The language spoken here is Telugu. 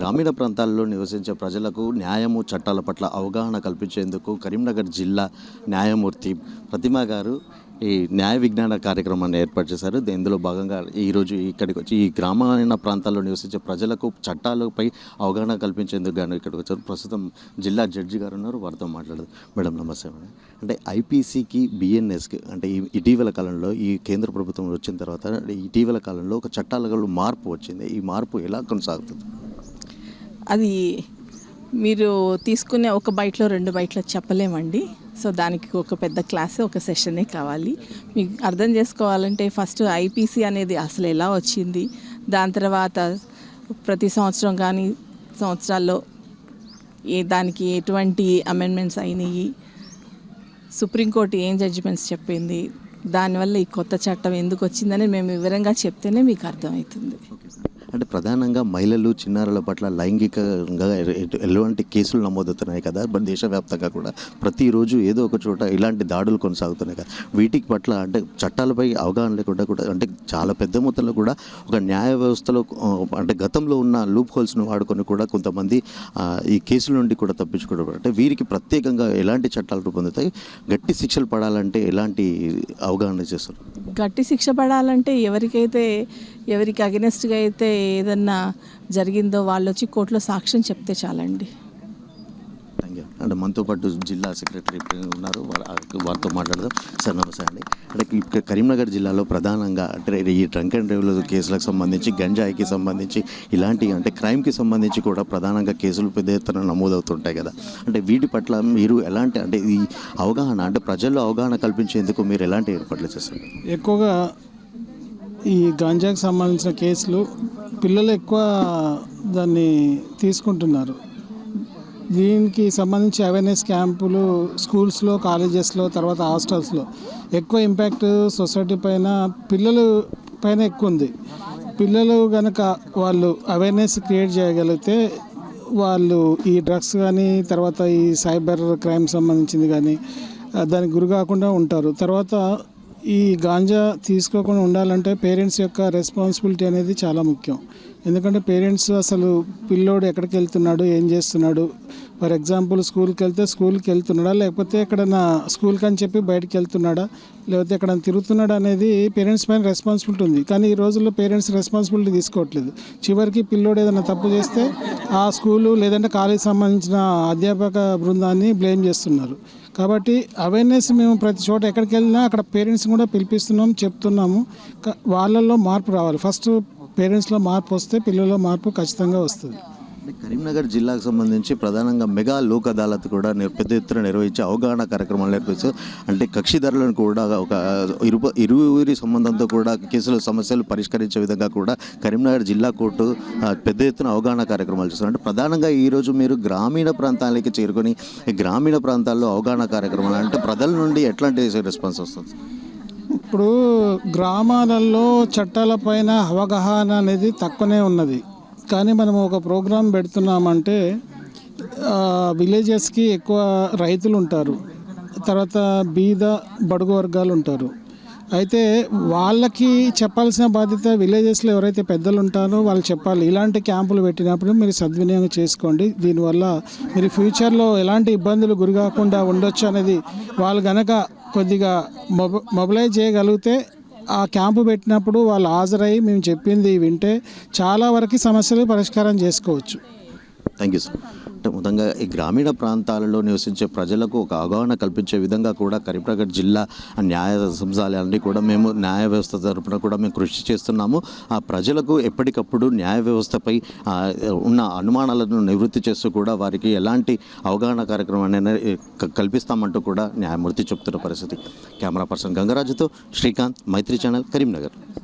గ్రామీణ ప్రాంతాల్లో నివసించే ప్రజలకు న్యాయము చట్టాల పట్ల అవగాహన కల్పించేందుకు కరీంనగర్ జిల్లా న్యాయమూర్తి ప్రతిమ గారు ఈ న్యాయ విజ్ఞాన కార్యక్రమాన్ని ఏర్పాటు చేశారు. ఇందులో భాగంగా ఈరోజు ఇక్కడికి వచ్చి ఈ గ్రామీణ ప్రాంతాల్లో నివసించే ప్రజలకు చట్టాలపై అవగాహన కల్పించేందుకు గాను ఇక్కడికి వచ్చారు. ప్రస్తుతం జిల్లా జడ్జి గారు ఉన్నారు. వారితో మాట్లాడదు. మేడం నమస్తే మేడం. అంటే ఐపీసీకి బిఎన్ఎస్కి అంటే ఈ ఇటీవల కాలంలో ఈ కేంద్ర ప్రభుత్వం వచ్చిన తర్వాత ఇటీవల కాలంలో ఒక చట్టాలలో మార్పు వచ్చింది. ఈ మార్పు ఎలా కొనసాగుతుంది? అది మీరు తీసుకునే ఒక బైట్లో రెండు బైట్లో చెప్పలేమండి. సో దానికి ఒక పెద్ద క్లాస్ ఒక సెషనే కావాలి. మీకు అర్థం చేసుకోవాలంటే ఫస్ట్ ఐపీసీ అనేది అసలు ఎలా వచ్చింది? దాని తర్వాత ప్రతి సంవత్సరం కానీ సంవత్సరాల్లో ఏ దానికి ఎటువంటి అమెండ్మెంట్స్ అయినాయి? సుప్రీంకోర్టు ఏం జడ్జిమెంట్స్ చెప్పింది? దానివల్ల ఈ కొత్త చట్టం ఎందుకు వచ్చిందని మేము వివరంగా చెప్తేనే మీకు అర్థమవుతుంది. అంటే ప్రధానంగా మహిళలు చిన్నారుల పట్ల లైంగికంగా ఎలాంటి కేసులు నమోదవుతున్నాయి కదా మన దేశవ్యాప్తంగా కూడా ప్రతిరోజు ఏదో ఒక చోట ఇలాంటి దాడులు కొనసాగుతున్నాయి కదా. వీటికి పట్ల అంటే చట్టాలపై అవగాహన లేకుండా కూడా అంటే చాలా పెద్ద మొత్తంలో కూడా ఒక న్యాయ వ్యవస్థలో అంటే గతంలో ఉన్న లూప్ హోల్స్ను వాడుకొని కూడా కొంతమంది ఈ కేసుల నుండి కూడా తప్పించుకోవడం. అంటే వీరికి ప్రత్యేకంగా ఎలాంటి చట్టాలు రూపొందుతాయి? గట్టి శిక్షలు పడాలంటే ఎలాంటి అవగాహన చేస్తారు? గట్టి శిక్ష పడాలంటే ఎవరికైతే ఎవరికి అగెనెస్ట్గా అయితే ఏదన్నా జరిగిందో వాళ్ళు వచ్చి కోర్టులో సాక్ష్యం చెప్తే చాలండి. Thank you. అంటే మనతో పాటు జిల్లా సెక్రటరీ ఉన్నారు. వారు- వారితో మాట్లాడదాం. సార్ నమస్తే అండి. అంటే ఇక్కడ కరీంనగర్ జిల్లాలో ప్రధానంగా అంటే ఈ డ్రంక్ అండ్ డ్రైవ్ల కేసులకు సంబంధించి గంజాయికి సంబంధించి ఇలాంటి అంటే క్రైమ్కి సంబంధించి కూడా ప్రధానంగా కేసులు పెద్ద ఎత్తున నమోదవుతుంటాయి కదా. అంటే వీటి పట్ల మీరు ఎలాంటి అంటే ఈ అవగాహన అంటే ప్రజల్లో అవగాహన కల్పించేందుకు మీరు ఎలాంటి ఏర్పాట్లు చేస్తారు ఎక్కువగా ఈ గాంజాకి సంబంధించిన కేసులు పిల్లలు ఎక్కువ దాన్ని తీసుకుంటున్నారు. దీనికి సంబంధించి అవేర్నెస్ క్యాంపులు స్కూల్స్లో కాలేజెస్లో తర్వాత హాస్టల్స్లో ఎక్కువ ఇంపాక్ట్ సొసైటీ పైన పిల్లలు పైన ఎక్కువ ఉంది. పిల్లలు కనుక వాళ్ళు అవేర్నెస్ క్రియేట్ చేయగలిగితే వాళ్ళు ఈ డ్రగ్స్ కానీ తర్వాత ఈ సైబర్ క్రైమ్ సంబంధించింది కానీ దానికి గురి కాకుండా ఉంటారు. తర్వాత ఈ గాంజా తీసుకోకుండా ఉండాలంటే పేరెంట్స్ యొక్క రెస్పాన్సిబిలిటీ అనేది చాలా ముఖ్యం. ఎందుకంటే పేరెంట్స్ అసలు పిల్లోడు ఎక్కడికి వెళ్తున్నాడు ఏం చేస్తున్నాడు? ఫర్ ఎగ్జాంపుల్ స్కూల్కి వెళ్తే స్కూల్కి వెళ్తున్నాడా లేకపోతే ఎక్కడైనా స్కూల్కి అని చెప్పి బయటికి వెళ్తున్నాడా? లేకపోతే ఎక్కడ తిరుగుతున్నాడా అనేది పేరెంట్స్ పైన రెస్పాన్సిబిలిటీ ఉంది. కానీ ఈ రోజుల్లో పేరెంట్స్ రెస్పాన్సిబిలిటీ తీసుకోవట్లేదు. చివరికి పిల్లోడు ఏదైనా తప్పు చేస్తే ఆ స్కూలు లేదంటే కాలేజ్ సంబంధించిన అధ్యాపక బృందాన్ని బ్లేమ్ చేస్తున్నారు. కాబట్టి అవేర్నెస్ మేము ప్రతి చోట ఎక్కడికి వెళ్ళినా అక్కడ పేరెంట్స్ కూడా పిలిపిస్తున్నాం చెప్తున్నాము. వాళ్ళల్లో మార్పు రావాలి. ఫస్ట్ పేరెంట్స్లో మార్పు వస్తే పిల్లల్లో మార్పు ఖచ్చితంగా వస్తుంది. కరీంనగర్ జిల్లాకు సంబంధించి ప్రధానంగా మెగా లోక్ అదాలత్ కూడా పెద్ద ఎత్తున నిర్వహించే అవగాహన కార్యక్రమాలు నేర్పిస్తూ అంటే కక్షిదారులను కూడా ఒక ఇరు ఇరువురి సంబంధంతో కూడా కేసుల సమస్యలు పరిష్కరించే విధంగా కూడా కరీంనగర్ జిల్లా కోర్టు పెద్ద ఎత్తున అవగాహన కార్యక్రమాలు చేస్తారు అంటే ప్రధానంగా ఈరోజు మీరు గ్రామీణ ప్రాంతాలకి చేరుకొని గ్రామీణ ప్రాంతాల్లో అవగాహన కార్యక్రమాలు అంటే ప్రజల నుండి ఎట్లాంటి రెస్పాన్స్ వస్తుంది? ఇప్పుడు గ్రామాలలో చట్టాలపైన అవగాహన అనేది తక్కువనే ఉన్నది. కానీ మనం ఒక ప్రోగ్రాం పెడుతున్నామంటే విలేజెస్కి ఎక్కువ రైతులు ఉంటారు తర్వాత బీద బడుగు వర్గాలు ఉంటారు అయితే వాళ్ళకి చెప్పాల్సిన బాధ్యత విలేజెస్లో ఎవరైతే పెద్దలు ఉంటారో వాళ్ళు చెప్పాలి. ఇలాంటి క్యాంపులు పెట్టినప్పుడు మీరు సద్వినియోగం చేసుకోండి. దీనివల్ల మీరు ఫ్యూచర్లో ఎలాంటి ఇబ్బందులు గురికాకుండా ఉండొచ్చు అనేది వాళ్ళు కనుక కొద్దిగా మొబ మొబిలైజ్ చేయగలిగితే ఆ క్యాంపు పెట్టినప్పుడు వాళ్ళు హాజరై మేము చెప్పింది వింటే చాలా వరకు సమస్యలు పరిష్కారం చేసుకోవచ్చు. థ్యాంక్ యూ సార్ మొత్తంగా ఈ గ్రామీణ ప్రాంతాలలో నివసించే ప్రజలకు ఒక అవగాహన కల్పించే విధంగా కూడా కరీంనగర్ జిల్లా న్యాయ సంస్థలన్నీ కూడా మేము న్యాయ వ్యవస్థ తరపున కూడా మేము కృషి చేస్తున్నాము. ఆ ప్రజలకు ఎప్పటికప్పుడు న్యాయ వ్యవస్థపై ఉన్న అనుమానాలను నివృత్తి చేస్తూ కూడా వారికి ఎలాంటి అవగాహన కార్యక్రమాన్ని క- కల్పిస్తామంటూ కూడా న్యాయమూర్తి చెప్తున్న పరిస్థితి. కెమెరా పర్సన్ గంగరాజుతో శ్రీకాంత్ మైత్రి ఛానల్ కరీంనగర్.